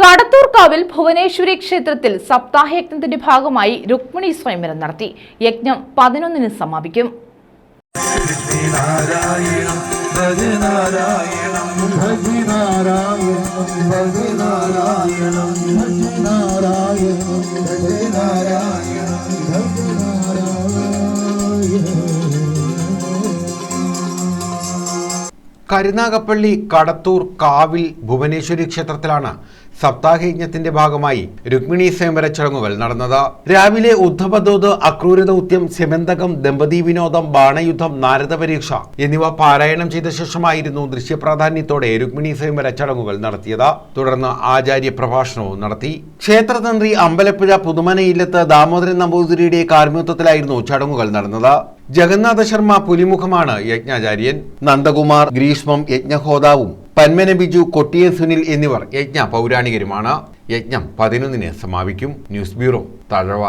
കടത്തൂർക്കാവിൽ ഭുവനേശ്വരി ക്ഷേത്രത്തിൽ സപ്താഹയജ്ഞത്തിന്റെ ഭാഗമായി രുക്മിണി സ്വയംവരം നടത്തി. യജ്ഞം പതിനൊന്നിന് സമാപിക്കും. നാരായണം കരുനാഗപ്പള്ളി കടത്തൂർ കാവിൽ ഭുവനേശ്വരി ക്ഷേത്രത്തിലാണ് സപ്താഹയജ്ഞത്തിന്റെ ഭാഗമായി രുക്മിണി സ്വയംവര ചടങ്ങുകൾ നടന്നത്. രാവിലെ ഉദ്ധവദൂത് അക്രൂരദൗത്യം സെമന്തകം ദമ്പതി വിനോദം ബാണയുദ്ധം നാരദ പരീക്ഷ എന്നിവ പാരായണം ചെയ്ത ശേഷമായിരുന്നു ദൃശ്യപ്രാധാന്യത്തോടെ രുക്മിണി സ്വയംവര ചടങ്ങുകൾ നടത്തിയത്. തുടർന്ന് ആചാര്യ പ്രഭാഷണവും നടത്തി. ക്ഷേത്രതന്ത്രി അമ്പലപ്പുഴ പുതുമനയില്ലത്ത് ദാമോദരൻ നമ്പൂതിരിയുടെ കാർമ്മികത്വത്തിലായിരുന്നു ചടങ്ങുകൾ നടന്നത്. ജഗന്നാഥ ശർമ്മ പുലിമുഖമാണ് യജ്ഞാചാര്യൻ നന്ദകുമാർ ഗ്രീഷ്മം യജ്ഞഹോതാവും പന്മന ബിജു കൊട്ടിയൻ സുനിൽ എന്നിവർ യജ്ഞ പൗരാണികരുമാണ്. യജ്ഞം പതിനൊന്നിന് സമാപിക്കും. News bureau Thazhava.